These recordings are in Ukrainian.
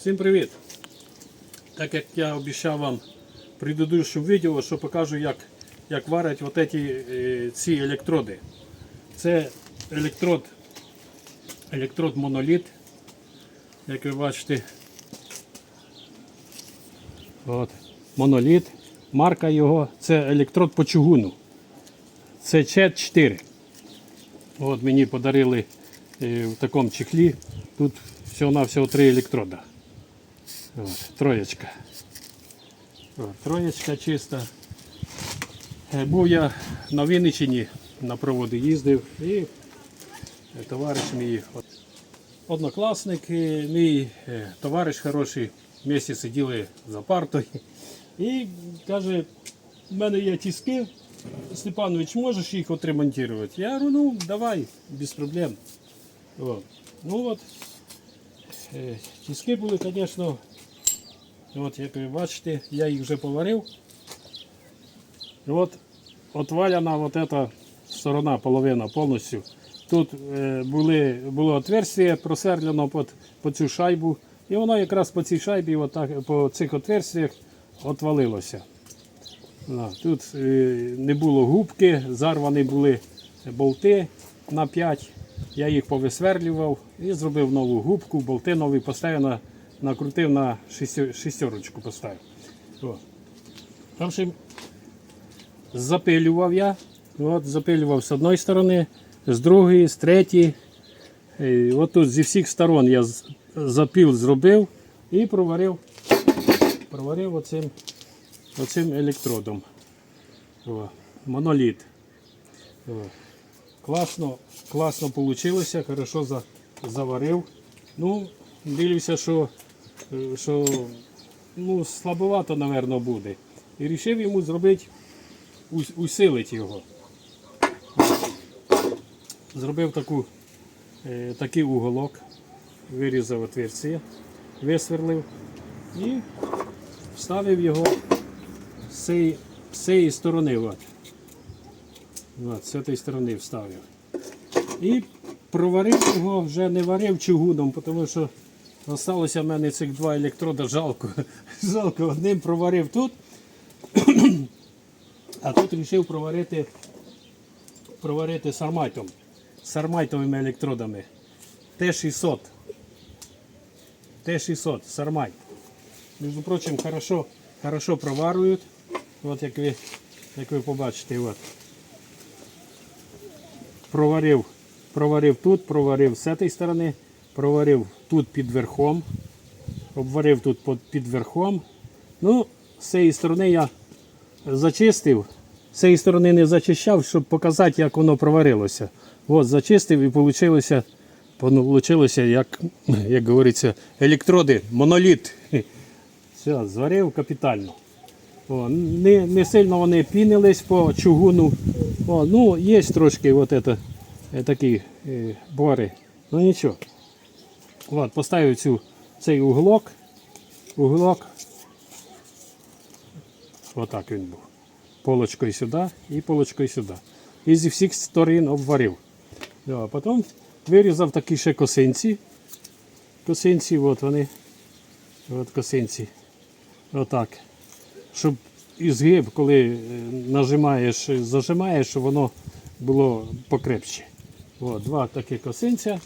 Всім привіт! Так як я обіцяв вам в предыдущому відео, що покажу, як, як варять от эти, е, ці електроди. Це електрод, електрод моноліт, як ви бачите. От, моноліт. Марка його це електрод по чугуну. Це ЧЕТ 4. От мені подарили е, в такому чехлі. Тут всього-навсього три електрода. От, троєчка. От, троєчка чиста. Е, Був я на Вінниччині на проводи їздив і е, товариш мій, однокласник, е, мій товариш хороший, вместе сиділи за партою. І каже, в мене є тіски, Степанович, можеш їх отремонтувати? Я говорю, ну давай, без проблем. От. Ну от, тіски були, звісно, от як ви бачите, я їх вже поварив. І От отваляна вот эта сторона, половина повністю. Тут е, були, було отверстие просверлено під, по цю шайбу. І воно якраз по цій шайбі, отак, по цих отверстиях, отвалилося. Тут е, не було губки, зарвані були болти на 5. Я їх повисверлював і зробив нову губку, болти нові поставив, накрутив на шістерочку поставив. О. В общем, запилював я. От, запилював з одної сторони, з другої, з третьої. І тут зі всіх сторон я запіл зробив і проварив, проварив оцим оцим електродом. О, моноліт. О. Класно, класно вийшло, хорошо за, заварив. Ну, дивлюся, що, що ну, слабовато, мабуть, буде. І вирішив йому зробити, усилити його. Зробив таку, е, такий уголок, вирізав отверстие, висверлив і вставив його з цієї, з цієї сторони. От. От, з цієї сторони вставив. І проварив його, вже не варив чугуном, тому що залишилося в мене цих два електрода жалко. Жалко, одним проварив тут, а тут вирішив проварити, проварити сармайтом, сармайтовими електродами. Т-600. Т-600, сармайт. Между прочим, хорошо, хорошо проварюють. От як ви, як ви побачите, от. Проварив, проварив тут, проварив з цієї сторони, проварив тут під верхом, обварив тут під, верхом. Ну, з цієї сторони я зачистив, з цієї сторони не зачищав, щоб показати, як воно проварилося. От, зачистив і вийшло як, як говориться, електроди, моноліт. Все, зварив капітально. О, не, не сильно вони пінились по чугуну. О, ну, є трошки от это, е, такі е, бори. Ну нічого. От, поставив цю, цей уголок. Уголок. Отак він був. Полочкою сюди і полочкою сюди. І зі всіх сторон обварив. Да, потім вирізав такі ще косинці. Косинці, от вони. От косинці. Отак. Щоб і згиб, коли е, нажимаєш, зажимаєш, щоб воно було покрепче. От, два такі косинця.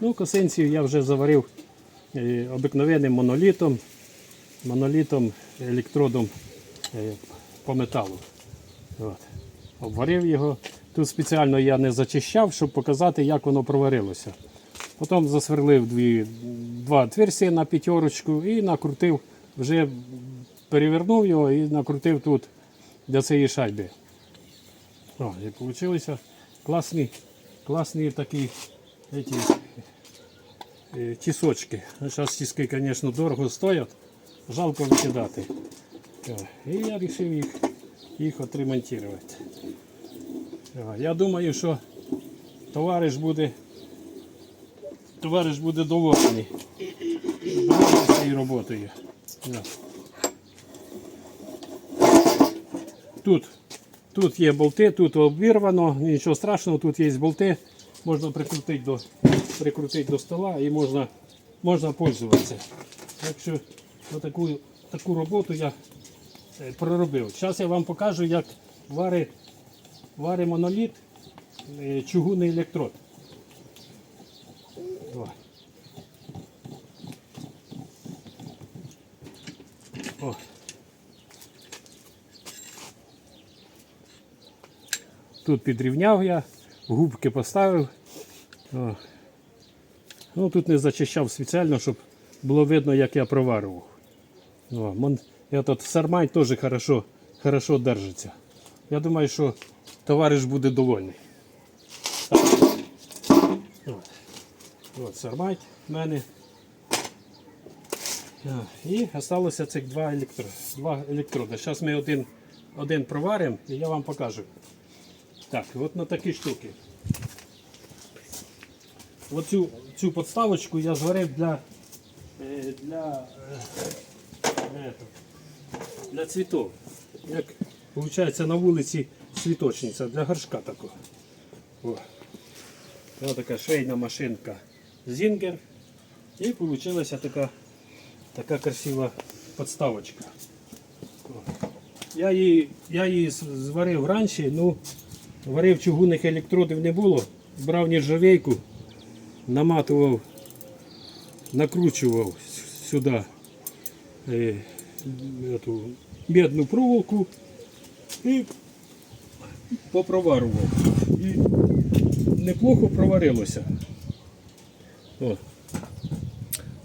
Ну, косинці я вже заварив е, обикновенним монолітом, монолітом, електродом е, по металу. От. Обварив його. Тут спеціально я не зачищав, щоб показати, як воно проварилося. Потім засверлив дві, два отверстия на п'ятерочку і накрутив, вже перевернув його і накрутив тут для цієї шайби. О, і вийшли класні, класні такі эти, е, тісочки. Зараз тіски, звісно, дорого стоять, жалко викидати. І я вирішив їх, їх отремонтувати. Я думаю, що товариш буде, товариш буде. Довольний цією роботою. Тут, тут є болти, тут обірвано, нічого страшного, тут є болти. Можна прикрутити до, прикрутити до стола і можна, можна пользуватися. Так що таку, таку роботу я е, проробив. Зараз я вам покажу, як варить вари моноліт е, чугунний електрод. Тут підрівняв я, губки поставив. Ну, тут не зачищав спеціально, щоб було видно, як я проварював. О, мон... Этот сармань теж хорошо, хорошо держиться. Я думаю, що товариш буде довольний. От, сармать в мене. І залишилося цих два, два електроди. Зараз ми один, один проваримо і я вам покажу. Так, от на такі штуки. Оцю цю подставочку я зварив для, е, для, е, для цвітов. Як виходить на вулиці цвіточниця для горшка такого. О. Ось така швейна машинка Зінгер. І вийшла така, така красива подставочка. Я її, я її зварив раніше, ну варив чугунних електродів не було. Брав нержавейку, наматував, накручував сюди е, эту медну проволоку і попроварував. І неплохо проварилося. О.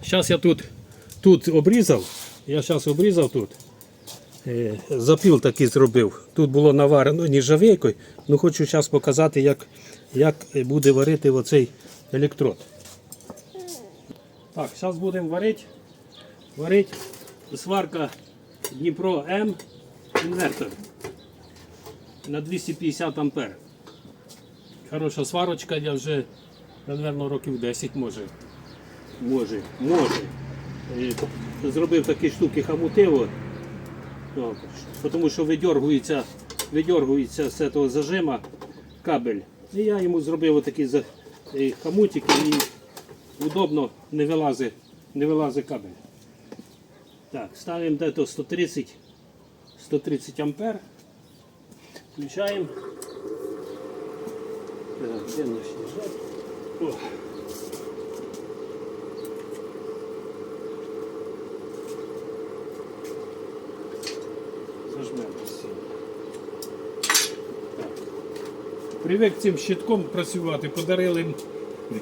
Зараз я тут, тут обрізав, я зараз обрізав тут. Е, Запіл такий зробив. Тут було наварено ніжавейкою. Ну хочу зараз показати, як, як буде варити оцей електрод. Так, зараз будемо варити. Варити сварка Дніпро М інвертор на 250 ампер. Хороша сварочка, я вже, мабуть, років 10 може. Може, може. Е, Зробив такі штуки хамутиво. Тому що видергується, видергується з цього зажима кабель. І я йому зробив за- е, і удобно не вилазить, не вилазить кабель. Так, ставимо дето 130, 130 ампер. Включаємо. Так, де? О. Зажмемо сильно. Так. Привик цим щитком працювати, подарили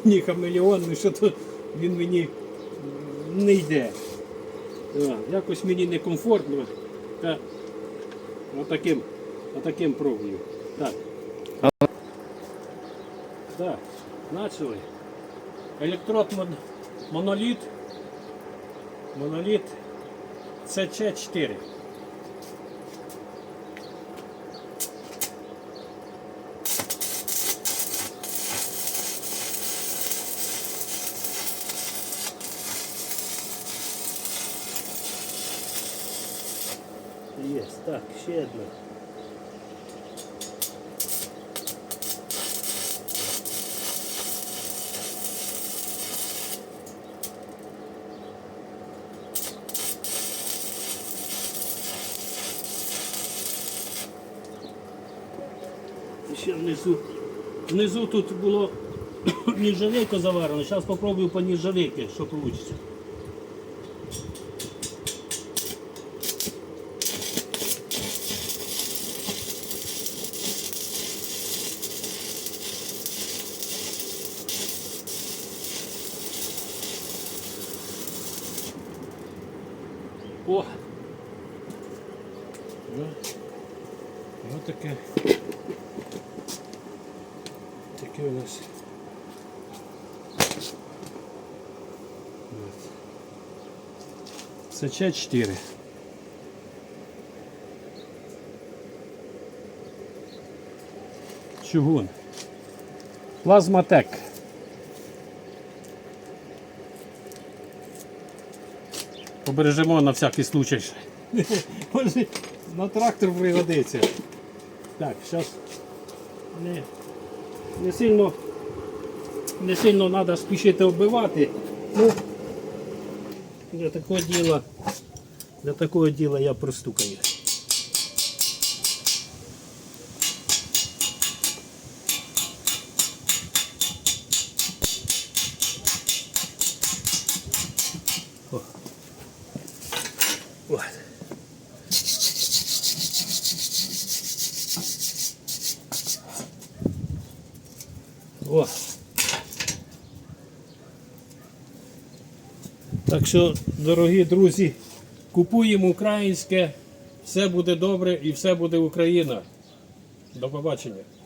мені хамелеон, ну що то він мені не йде. Так, якось мені некомфортно. Та отаким, отаким пробую. Так. Так, почали. Електрод мон- моноліт. Моноліт CC4. Є, так, ще одна. Ще внизу. Внизу тут було ніжавейка заварено. Зараз спробую по ніжавейки, що вийде. О! Ну, ну таке. Таке у нас. Це Ч4. Чугун. Плазматек. Побережемо на всякий случай. На трактор пригодиться. Так, зараз не, не сильно не сильно треба спішити вбивати. Ну, Для такого діла, для такого діла я простукаю. О. Так що, дорогі друзі, купуємо українське, все буде добре і все буде Україна. До побачення.